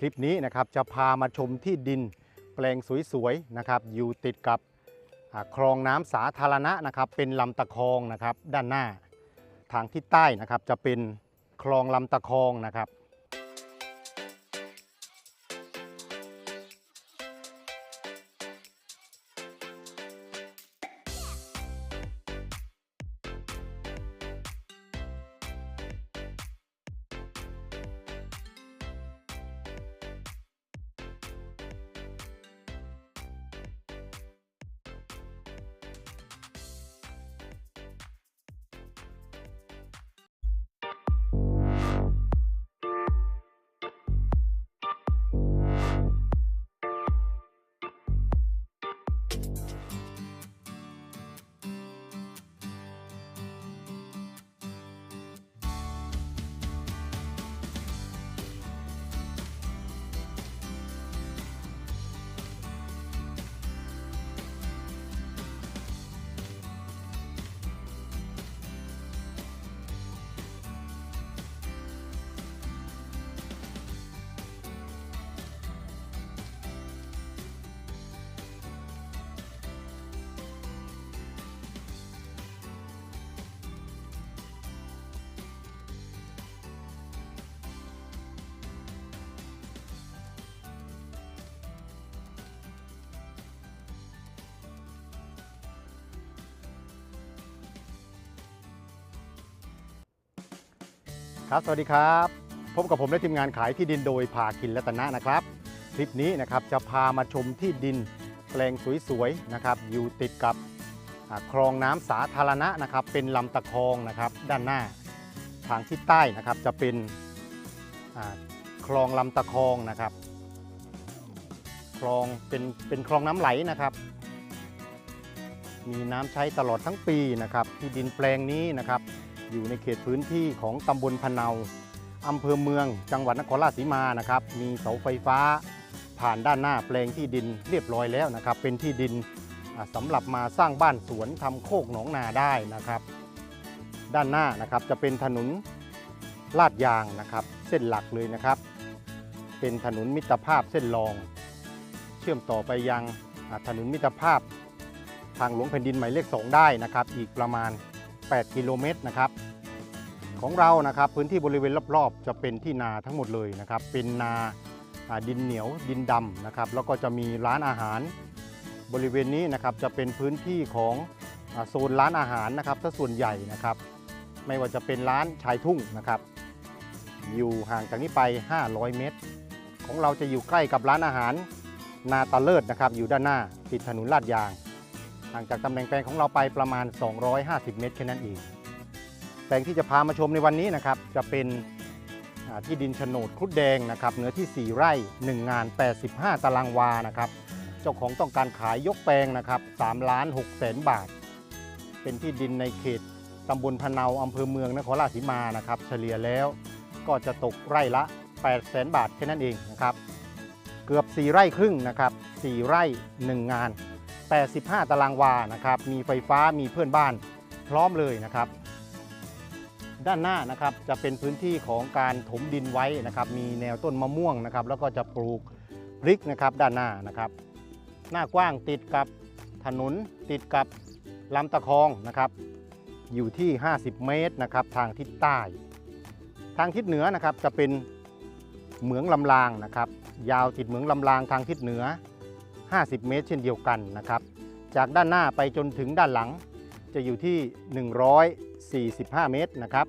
คลิปนี้นะครับจะพามาชมที่ดินแปลงสวยๆนะครับอยู่ติดกับคลองน้ำสาธารณะนะครับ เป็นลำตะคองนะครับ ด้านหน้า ทางที่ใต้นะครับจะเป็นคลองลำตะคองนะครับ ครับสวัสดีครับพบกับผมและทีมงานขายที่ดินโดยภาคินรัตนะนะครับ คลิปนี้นะครับจะพามาชมที่ดินแปลงสวยๆนะครับ อยู่ติดกับคลองน้ำสาธารณะนะครับ เป็นลำตะคองนะครับด้านหน้า ทางทิศใต้นะครับจะเป็นคลองลำตะคองนะครับคลองเป็นเป็นคลองน้ำไหลนะครับ มีน้ำใช้ตลอดทั้งปีนะครับ ที่ดินแปลงนี้นะครับ อยู่ในเขตพื้นที่ของตำบลพะเนาอำเภอเมืองจังหวัดนครราชสีมานะครับมีเสาไฟฟ้า ผ่านด้านหน้าแปลงที่ดินเรียบร้อยแล้วนะครับ เป็นที่ดินอ่าสำหรับมาสร้างบ้านสวนทำโคกหนองนาได้นะครับ ด้านหน้านะครับจะเป็นถนนลาดยางนะครับ เส้นหลักเลยนะครับ เป็นถนนมิตรภาพเส้นรอง เชื่อมต่อไปยังถนนมิตรภาพทางหลวงแผ่นดินหมายเลข2ได้นะครับ อีกประมาณ 8 กิโลเมตรนะครับ ของเรานะครับพื้นที่บริเวณรอบๆ จะเป็นที่นาทั้งหมดเลยนะครับ เป็นนาดินเหนียวดินดำนะครับ แล้วก็จะมีร้านอาหารบริเวณนี้นะครับจะเป็นพื้นที่ของโซนร้านอาหารนะครับถ้าส่วนใหญ่นะครับ ไม่ว่าจะเป็นร้านชายทุ่งนะครับ อยู่ห่างจากนี้ไป 500 เมตร ของเราจะอยู่ใกล้กับร้านอาหารนาตาเลิศนะครับ อยู่ด้านหน้าติดถนนลาดยาง ห่างจากตำแหน่งแปลงของเราไปประมาณ 250 เมตรแค่นั้นเองแปลงที่จะพามาชมในวันนี้นะครับ จะเป็นที่ดินโฉนดครุฑแดงนะครับเนื้อที่ 4 ไร่ 1 งาน 85 ตารางวานะครับ เจ้าของต้องการขายยกแปลงนะครับ3ล้าน6แสนบาท เป็นที่ดินในเขตตำบลพะเนาอำเภอเมืองนครราชสีมานะครับ เฉลี่ยแล้วก็จะตกไร่ละ8แสนบาทแค่นั้นเองนะครับ เกือบ 4 ไร่ครึ่งนะครับ 4 ไร่ 1 งาน 85 ตารางวานะครับ มีไฟฟ้ามีเพื่อนบ้านพร้อมเลยนะครับ ด้านหน้านะครับจะเป็นพื้นที่ของการถมดินไว้นะครับ มีแนวต้นมะม่วงนะครับ แล้วก็จะปลูกพริกนะครับด้านหน้านะครับ หน้ากว้างติดกับถนนติดกับลำตะคองนะครับ อยู่ที่ 50 เมตรนะครับ ทางทิศใต้ ทางทิศเหนือนะครับจะเป็นเหมืองลำลางนะครับ ยาวติดเหมืองลำลางทางทิศเหนือ 50 เมตร เช่นเดียวกันนะครับ จากด้านหน้าไปจนถึงด้านหลังจะอยู่ที่ 145 เมตรนะครับ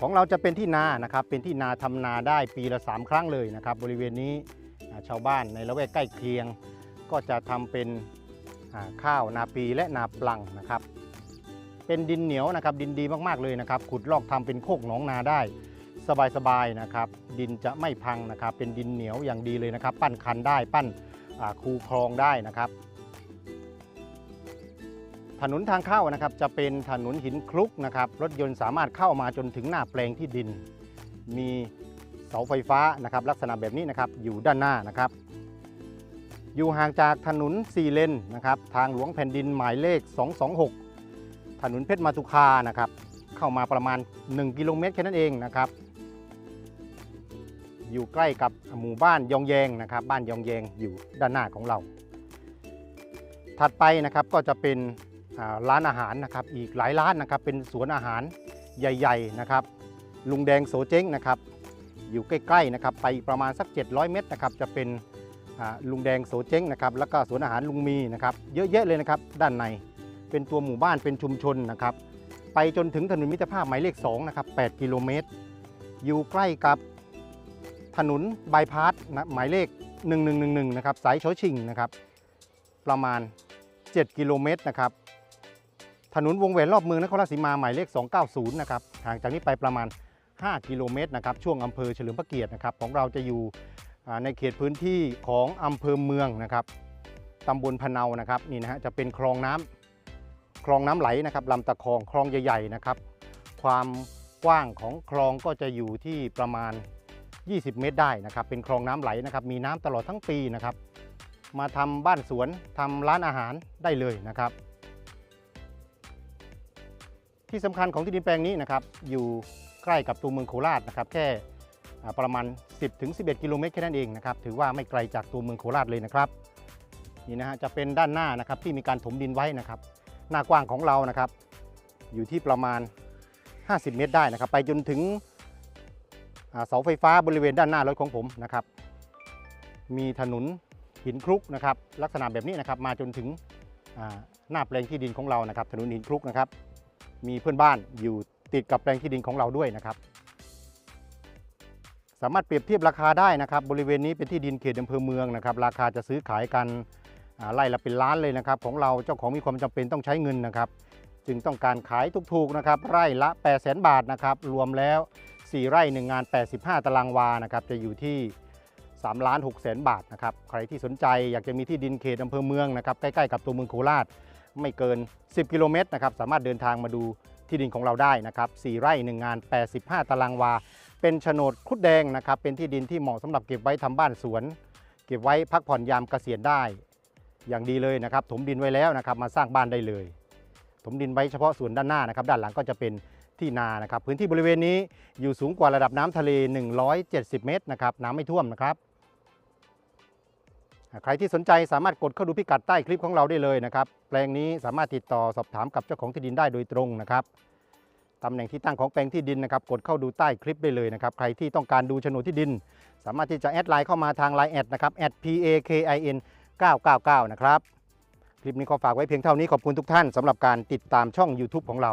ของเราจะเป็นที่นานะครับ เป็นที่นาทำนาได้ปีละ 3 ครั้งเลยนะครับ บริเวณนี้ชาวบ้านในละแวกใกล้เคียง ก็จะทำเป็นข้าวนาปีและนาปลังนะครับ เป็นดินเหนียวนะครับ ดินดีมากๆเลยนะครับ ขุดลอกทำเป็นโคกหนองนาได้ สบายๆนะครับ ดินจะไม่พังนะครับ เป็นดินเหนียวอย่างดีเลยนะครับ ปั้นคันได้ปั้นคูคลองได้นะครับ ถนนทางเข้านะครับจะเป็นถนนหินคลุกนะครับ รถยนต์สามารถเข้ามาจนถึงหน้าแปลงที่ดิน มีเสาไฟฟ้านะครับ ลักษณะแบบนี้นะครับอยู่ด้านหน้านะครับ อยู่ห่างจากถนน4เลนนะครับ ทางหลวงแผ่นดินหมายเลข 226 ถนนเพชรมาตุคานะครับ เข้ามาประมาณ 1 กิโลเมตรแค่นั้นเองนะครับ อยู่ใกล้กับหมู่บ้านยองแยงนะครับ บ้านยองแยงอยู่ด้านหน้าของเรา ถัดไปนะครับก็จะเป็นร้านอาหารนะครับ อีกหลายร้านนะครับ เป็นสวนอาหารใหญ่ๆนะครับ ลุงแดงโสเจ้งนะครับ อยู่ใกล้ๆนะครับ ไปประมาณสัก 700 เมตรนะครับ จะเป็นลุงแดงโสเจ้งนะครับ แล้วก็สวนอาหารลุงมีนะครับ เยอะแยะเลยนะครับ ด้านใน เป็นตัวหมู่บ้าน เป็นชุมชนนะครับ ไปจนถึงถนนมิตรภาพหมายเลข2นะครับ 8 กิโลเมตร อยู่ใกล้กับ ถนนบายพาสนะหมายเลข 1111 นะครับ สายโชชิงนะครับ ประมาณ 7 กิโลเมตรนะครับ ถนนวงแหวนรอบเมืองนครราชสีมาหมายเลข 290 นะครับ ห่างจากนี้ไปประมาณ 5 กิโลเมตรนะครับ ช่วงอำเภอเฉลิมพระเกียรตินะครับ ของเราจะอยู่ในเขตพื้นที่ของอำเภอเมืองนะครับตำบลพะเนานะครับนี่นะฮะจะเป็นคลองน้ำคลองน้ำไหลนะครับลำตะคองคลองใหญ่ๆนะครับ ความกว้างของคลองก็จะอยู่ที่ประมาณ 20 เมตรได้นะครับ เป็นคลองน้ำไหลนะครับ มีน้ำตลอดทั้งปีนะครับ มาทำบ้านสวนทำร้านอาหารได้เลยนะครับ ที่สำคัญของที่ดินแปลงนี้นะครับ อยู่ใกล้กับตัวเมืองโคราชนะครับ แค่ประมาณ 10-11 กิโลเมตรแค่นั้นเองนะครับ ถือว่าไม่ไกลจากตัวเมืองโคราชเลยนะครับ นี่นะฮะ จะเป็นด้านหน้านะครับที่มีการถมดินไว้นะครับ หน้ากว้างของเรานะครับ อยู่ที่ประมาณ 50 เมตรได้นะครับ ไปจนถึง เสาไฟฟ้าบริเวณด้านหน้ารถของผมนะครับ มีถนนหินคลุกนะครับ ลักษณะแบบนี้นะครับ มาจนถึงหน้าแปลงที่ดินของเรานะครับ ถนนหินคลุกนะครับ มีเพื่อนบ้านอยู่ติดกับแปลงที่ดินของเราด้วยนะครับ สามารถเปรียบเทียบราคาได้นะครับ บริเวณนี้เป็นที่ดินเขตอำเภอเมืองนะครับ ราคาจะซื้อขายกันไร่ละเป็นล้านเลยนะครับ ของเราเจ้าของมีความจำเป็นต้องใช้เงินนะครับ จึงต้องการขายถูกๆนะครับ ไร่ละ 8 0 0 0 0 0 บาทนะครับ รวมแล้ว 4 ไร่ 1 งาน 85 ตารางวานะครับจะอยู่ที่3ล้าน6แสนบาทนะครับใครที่สนใจอยากจะมีที่ดินเขตอำเภอเมืองนะครับใกล้ๆกับตัวเมืองโคราชไม่เกิน 10 กิโลเมตรนะครับสามารถเดินทางมาดูที่ดินของเราได้นะครับ4ไร่ 1 งาน 85 ตารางวา เป็นโฉนดครุดแดงนะครับเป็นที่ดินที่เหมาะสำหรับเก็บไว้ทำบ้านสวน เก็บไว้พักผ่อนยามเกษียณได้ อย่างดีเลยนะครับถมดินไว้แล้วนะครับมาสร้างบ้านได้เลย ถมดินไว้เฉพาะส่วนด้านหน้านะครับด้านหลังก็จะเป็น ที่นานะครับ พื้นที่บริเวณนี้อยู่สูงกว่าระดับน้ำทะเล 170 เมตรนะครับน้ำไม่ท่วมนะครับ ใครที่สนใจสามารถกดเข้าดูพิกัดใต้คลิปของเราได้เลยนะครับ แปลงนี้สามารถติดต่อสอบถามกับเจ้าของที่ดินได้โดยตรงนะครับตำแหน่งที่ตั้งของแปลงที่ดินนะครับ กดเข้าดูใต้คลิปได้เลยนะครับ ใครที่ต้องการดูโฉนดที่ดิน สามารถที่จะแอดไลน์เข้ามาทางไลน์แอดนะครับ @pakin 999 นะครับ คลิปนี้ขอฝากไว้เพียงเท่านี้ขอบคุณทุกท่านสำหรับการติดตามช่อง YouTube ของเรา